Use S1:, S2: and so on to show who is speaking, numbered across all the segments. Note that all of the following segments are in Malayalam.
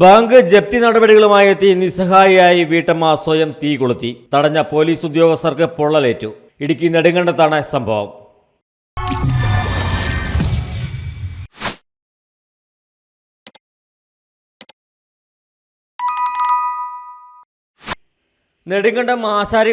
S1: ബാങ്ക് ജപ്തി നടപടികളുമായി എത്തി നിസ്സഹായിയായി വീട്ടമ്മ സ്വയം തീ കൊളുത്തി. തടഞ്ഞ പോലീസ് ഉദ്യോഗസ്ഥർക്ക് പൊള്ളലേറ്റു. ഇടുക്കി നെടുങ്കണ്ടത്താണ് സംഭവം. നെടുങ്കണ്ടം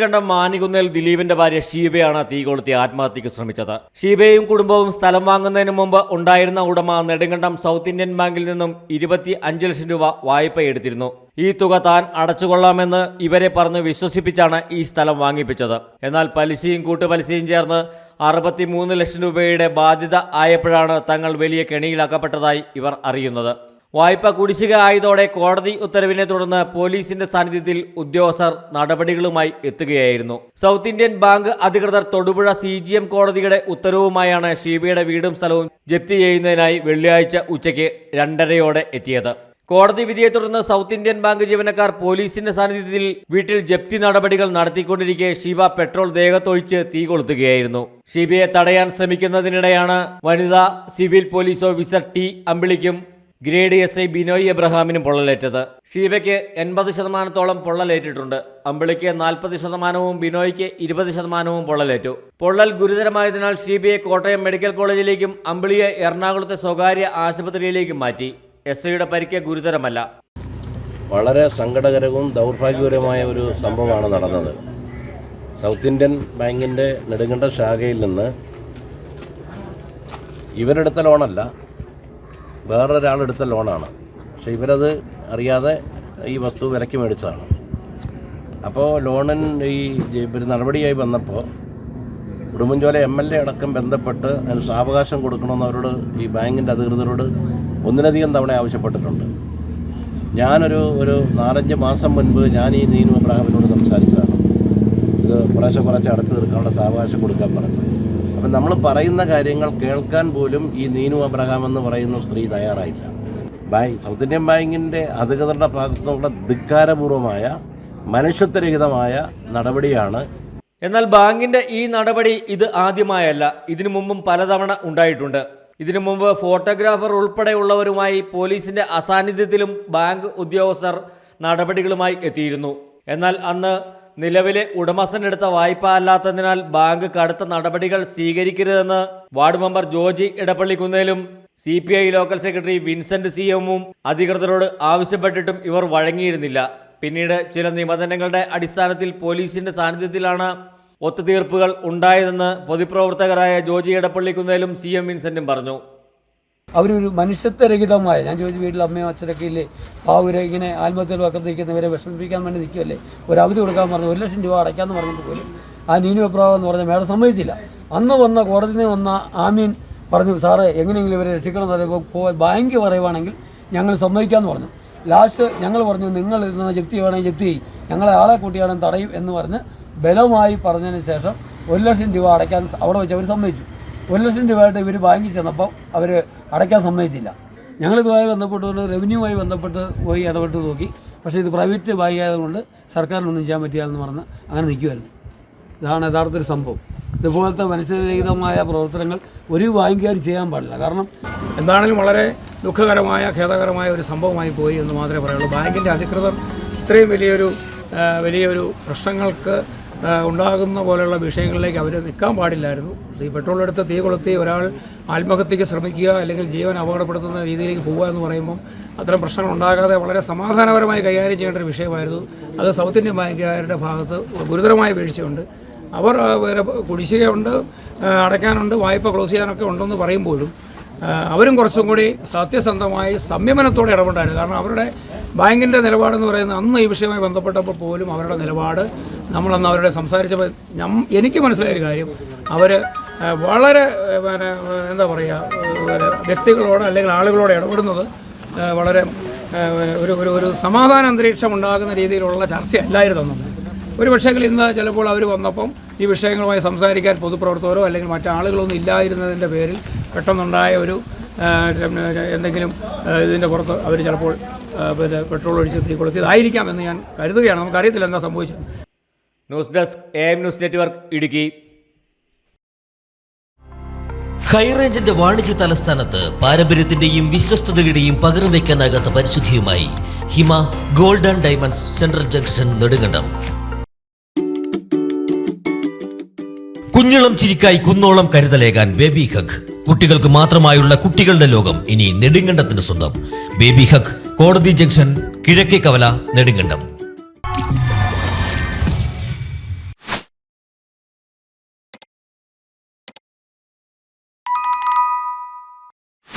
S1: കണ്ട മാനികുന്നേൽ ദിലീപിന്റെ ഭാര്യ ഷീബയാണ് തീ കൊളുത്തി ആത്മഹത്യക്ക് ശ്രമിച്ചത്. ഷീബയും കുടുംബവും സ്ഥലം വാങ്ങുന്നതിന് മുമ്പ് ഉണ്ടായിരുന്ന ഉടമ നെടുങ്കണ്ടം സൗത്ത് ഇന്ത്യൻ ബാങ്കിൽ നിന്നും ഇരുപത്തി അഞ്ച് ലക്ഷം രൂപ വായ്പ എടുത്തിരുന്നു. ഈ തുക താൻ അടച്ചുകൊള്ളാമെന്ന് ഇവരെ പറഞ്ഞ് വിശ്വസിപ്പിച്ചാണ് ഈ സ്ഥലം വാങ്ങിപ്പിച്ചത്. എന്നാൽ പലിശയും കൂട്ടുപലിശയും ചേർന്ന് അറുപത്തിമൂന്ന് ലക്ഷം രൂപയുടെ ബാധ്യത ആയപ്പോഴാണ് തങ്ങൾ വലിയ കെണിയിലാക്കപ്പെട്ടതായി ഇവർ അറിയുന്നത്. വായ്പ കുടിശ്ശിക ആയതോടെ കോടതി ഉത്തരവിനെ തുടർന്ന് പോലീസിന്റെ സാന്നിധ്യത്തിൽ ഉദ്യോഗസ്ഥർ നടപടികളുമായി എത്തുകയായിരുന്നു. സൗത്ത് ഇന്ത്യൻ ബാങ്ക് അധികൃതർ തൊടുപുഴ സി ജി എം കോടതിയുടെ ഉത്തരവുമായാണ് ഷീബയുടെ വീടും സ്ഥലവും ജപ്തി ചെയ്യുന്നതിനായി വെള്ളിയാഴ്ച ഉച്ചയ്ക്ക് രണ്ടരയോടെ എത്തിയത്. കോടതി വിധിയെ തുടർന്ന് സൗത്ത് ഇന്ത്യൻ ബാങ്ക് ജീവനക്കാർ പോലീസിന്റെ സാന്നിധ്യത്തിൽ വീട്ടിൽ ജപ്തി നടപടികൾ നടത്തിക്കൊണ്ടിരിക്കെ ഷീബ പെട്രോൾ ദേഹത്തൊഴിച്ച് തീ കൊളുത്തുകയായിരുന്നു. ഷീബയെ തടയാൻ ശ്രമിക്കുന്നതിനിടെയാണ് വനിതാ സിവിൽ പോലീസ് ഓഫീസർ ടി അമ്പിളിക്കും ഗ്രേഡ് എസ് ഐ ബിനോയ് എബ്രഹാമിനും പൊള്ളലേറ്റത്. ഷീബയ്ക്ക് എൺപത് ശതമാനത്തോളം പൊള്ളലേറ്റിട്ടുണ്ട്. അമ്പിളിക്ക് നാൽപ്പത് ശതമാനവും ബിനോയ്ക്ക് ഇരുപത് ശതമാനവും പൊള്ളലേറ്റു. പൊള്ളൽ ഗുരുതരമായതിനാൽ ഷീബയെ കോട്ടയം മെഡിക്കൽ കോളേജിലേക്കും അമ്പിളിയെ എറണാകുളത്തെ സ്വകാര്യ ആശുപത്രിയിലേക്കും മാറ്റി. എസ് ഐയുടെ പരിക്ക് ഗുരുതരമല്ല.
S2: വളരെ സങ്കടകരവും ദൗർഭാഗ്യകരവുമായ ഒരു സംഭവമാണ് നടന്നത്. സൗത്ത് ഇന്ത്യൻ ബാങ്കിന്റെ നെടുങ്കണ്ട ശാഖയിൽ നിന്ന് ഇവരെടുത്ത ലോണല്ല വേറൊരാളെടുത്ത ലോണാണ്. പക്ഷേ ഇവരത് അറിയാതെ ഈ വസ്തു വിലയ്ക്ക് മേടിച്ചതാണ്. അപ്പോൾ ലോണിൻ ഈ ഒരു നടപടിയായി വന്നപ്പോൾ ഉടുമ്പൻചോല എം എൽ എ അടക്കം ബന്ധപ്പെട്ട് അതിന് സാവകാശം കൊടുക്കണമെന്ന് അവരോട് ഈ ബാങ്കിന്റെ അധികൃതരോട് ഒന്നിലധികം തവണ ആവശ്യപ്പെട്ടിട്ടുണ്ട്. ഞാനൊരു ഒരു നാലഞ്ച് മാസം മുൻപ് ഞാൻ ഈ നീനു അബ്രാഹിമിനോട് സംസാരിച്ചതാണ്. ഇത് കുറേശ്ശെ കുറച്ച് അടുത്ത് തീർക്കാനുള്ള സാവകാശം കൊടുക്കാൻ പറഞ്ഞു അപ്പം നമ്മൾ പറയുന്ന കാര്യങ്ങൾ കേൾക്കാൻ പോലും ഈ നീനു അബ്രഹാം എന്ന് പറയുന്ന സ്ത്രീ തയ്യാറായില്ല. ബാങ്ക് സൗത്ത് ഇന്ത്യൻ ബാങ്കിന്റെ അധികൃതരുടെ ഭാഗത്തു നിന്നുള്ള ധിക്കാരപൂർവമായ മനുഷ്യത്വരഹിതമായ നടപടിയാണ്
S1: എന്നാൽ ബാങ്കിന്റെ ഈ നടപടി ഇത് ആദ്യമായല്ല. ഇതിനു മുമ്പും പലതവണ ഉണ്ടായിട്ടുണ്ട്. ഇതിനു മുമ്പ് ഫോട്ടോഗ്രാഫർ ഉൾപ്പെടെയുള്ളവരുമായി പോലീസിന്റെ അസാന്നിധ്യത്തിലും ബാങ്ക് ഉദ്യോഗസ്ഥർ നടപടികളുമായി എത്തിയിരുന്നു. എന്നാൽ അന്ന് നിലവിലെ ഉടമസ്ഥനെടുത്ത വായ്പ അല്ലാത്തതിനാൽ ബാങ്ക് കടുത്ത നടപടികൾ സ്വീകരിക്കരുതെന്ന് ward member Joji ഇടപ്പള്ളിക്കുന്നേലും C P I local secretary Vincent C എമ്മും അധികൃതരോട് ആവശ്യപ്പെട്ടിട്ടും ഇവർ വഴങ്ങിയിരുന്നില്ല. പിന്നീട് ചില നിബന്ധനകളുടെ അടിസ്ഥാനത്തിൽ പോലീസിന്റെ സാന്നിധ്യത്തിലാണ് ഒത്തുതീർപ്പുകൾ ഉണ്ടായതെന്ന് പൊതുപ്രവർത്തകരായ ജോജി ഇടപ്പള്ളിക്കുന്നേലും സി എം വിൻസെന്റും പറഞ്ഞു.
S3: അവരൊരു മനുഷ്യത്വരഹിതമായ ഞാൻ ചോദിച്ചു വീട്ടിൽ അമ്മയും അച്ഛനൊക്കെ ഇല്ലേ? പാവരെ ഇങ്ങനെ ആത്മഹത്യയിൽ പക്കത്ത് നിൽക്കുന്നവരെ വിഷമിപ്പിക്കാൻ വേണ്ടി നിൽക്കുമല്ലേ ഒരു അവധി കൊടുക്കാൻ പറഞ്ഞു ഒരു ലക്ഷം രൂപ അടയ്ക്കാമെന്ന് പറഞ്ഞിട്ട് പോലും ആ നീനു അപ്രാവ് എന്ന് പറഞ്ഞ മേഡം സമ്മതിച്ചില്ല. അന്ന് വന്ന കോടതിയിൽ നിന്ന് വന്ന ആമീൻ പറഞ്ഞു സാറേ എങ്ങനെയെങ്കിലും ഇവരെ രക്ഷിക്കണം എന്ന് പറയുമ്പോൾ ബാങ്ക് പറയുവാണെങ്കിൽ ഞങ്ങൾ സമ്മതിക്കാമെന്ന് പറഞ്ഞു. ലാസ്റ്റ് ഞങ്ങൾ പറഞ്ഞു നിങ്ങൾ ഇരുന്ന ജപ്തി വേണമെങ്കിൽ ജപ്തി. ചെയ്യും ഞങ്ങളെ ആളെ കൂട്ടിയാണെങ്കിൽ തടയും എന്ന് പറഞ്ഞ് ബലമായി പറഞ്ഞതിന് ശേഷം ഒരു ലക്ഷം രൂപ അടയ്ക്കാൻ അവിടെ വെച്ച് അവർ സമ്മതിച്ചു. ഒരു ലക്ഷം രൂപയായിട്ട് ഇവർ ബാങ്കിൽ ചെന്നപ്പോൾ അവർ അടയ്ക്കാൻ സമ്മതിച്ചില്ല. ഞങ്ങളിതുമായി ബന്ധപ്പെട്ടുകൊണ്ട് റവന്യൂവുമായി ബന്ധപ്പെട്ട് പോയി ഇടപെട്ട് നോക്കി. പക്ഷേ ഇത് പ്രൈവറ്റ് ബാങ്ക് ആയതുകൊണ്ട് സർക്കാരിനൊന്നും ചെയ്യാൻ പറ്റില്ല പറഞ്ഞ് അങ്ങനെ നിൽക്കുമായിരുന്നു ഇതാണ് യഥാർത്ഥ ഒരു സംഭവം. ഇതുപോലത്തെ മനുഷ്യരഹിതമായ പ്രവർത്തനങ്ങൾ ഒരു ബാങ്കുകാർ ചെയ്യാൻ പാടില്ല. കാരണം
S4: എന്താണെങ്കിലും വളരെ ദുഃഖകരമായ ഖേദകരമായ ഒരു സംഭവമായി പോയി എന്ന് മാത്രമേ പറയുള്ളൂ. ബാങ്കിന്റെ അധികൃതർ ഇത്രയും വലിയൊരു വലിയൊരു പ്രശ്നങ്ങൾക്ക് ഉണ്ടാകുന്ന പോലെയുള്ള വിഷയങ്ങളിലേക്ക് അവർ നിൽക്കാൻ പാടില്ലായിരുന്നു. ഈ പെട്രോൾ എടുത്ത് തീ കൊളുത്തി ഒരാൾ ആത്മഹത്യയ്ക്ക് ശ്രമിക്കുക അല്ലെങ്കിൽ ജീവൻ അപകടപ്പെടുത്തുന്ന രീതിയിലേക്ക് പോവുക എന്ന് പറയുമ്പം അത്തരം പ്രശ്നങ്ങൾ ഉണ്ടാകാതെ വളരെ സമാധാനപരമായി കൈകാര്യം ചെയ്യേണ്ട ഒരു വിഷയമായിരുന്നു. അത് സൗത്ത് ഇന്ത്യൻ ബാങ്കുകാരുടെ ഭാഗത്ത് ഗുരുതരമായ വീഴ്ചയുണ്ട്. അവർ വേറെ കുടിശ്ശികയുണ്ട് അടയ്ക്കാനുണ്ട് വായ്പ ക്ലോസ് ചെയ്യാനൊക്കെ ഉണ്ടെന്ന് പറയുമ്പോഴും അവരും കുറച്ചും കൂടി സത്യസന്ധമായി സംയമനത്തോടെ ഇടപെട്ടായിരുന്നു. കാരണം അവരുടെ ബാങ്കിന്റെ നിലപാടെന്ന് പറയുന്നത് അന്ന് ഈ വിഷയവുമായി ബന്ധപ്പെട്ടപ്പോൾ പോലും അവരുടെ നിലപാട് നമ്മളന്ന് അവരുടെ സംസാരിച്ചപ്പോൾ എനിക്ക് മനസ്സിലായ ഒരു കാര്യം. അവർ വളരെ പിന്നെ എന്താ പറയുക വ്യക്തികളോട് അല്ലെങ്കിൽ ആളുകളോട് ഇടപെടുന്നത് വളരെ ഒരു ഒരു ഒരു സമാധാന അന്തരീക്ഷം ഉണ്ടാകുന്ന രീതിയിലുള്ള ചർച്ചയല്ലായിരുന്നു ഒരു പക്ഷേങ്കിൽ ഇന്ന് ചിലപ്പോൾ അവർ വന്നപ്പം ഈ വിഷയങ്ങളുമായി സംസാരിക്കാൻ പൊതുപ്രവർത്തകരോ അല്ലെങ്കിൽ മറ്റാളുകളൊന്നും ഇല്ലായിരുന്നതിന്റെ പേരിൽ പെട്ടെന്നുണ്ടായ ഒരു എന്തെങ്കിലും ഇതിന്റെ പുറത്ത് അവർ ചിലപ്പോൾ പിന്നെ പെട്രോൾ ഒഴിച്ച് തീ കൊളുത്തിയതായിരിക്കാം എന്ന് ഞാൻ കരുതുകയാണ്. നമുക്കറിയത്തില്ല എന്താ സംഭവിച്ചത്
S1: news desk A M news network Idukki.
S5: ഹൈറേഞ്ചിന്റെ വാണിജ്യ തലസ്ഥാനത്ത് പാരമ്പര്യത്തിന്റെയും വിശ്വസ്തതയുടെയും പകരം വയ്ക്കാനാകാത്ത പരിശുദ്ധിയുമായി Hima golden diamonds central junction Nedumkandam. കുഞ്ഞിളം ചിരിക്കായി കുന്നോളം കരുതലേകാൻ ബേബി ഹഗ് കുട്ടികൾക്ക് മാത്രമായുള്ള കുട്ടികളുടെ ലോകം ഇനി നെടുങ്കണ്ടത്തിന് സ്വന്തം. ബേബി ഹഗ് കോടതി ജംഗ്ഷൻ കിഴക്കേ കവല നെടുങ്കണ്ടം.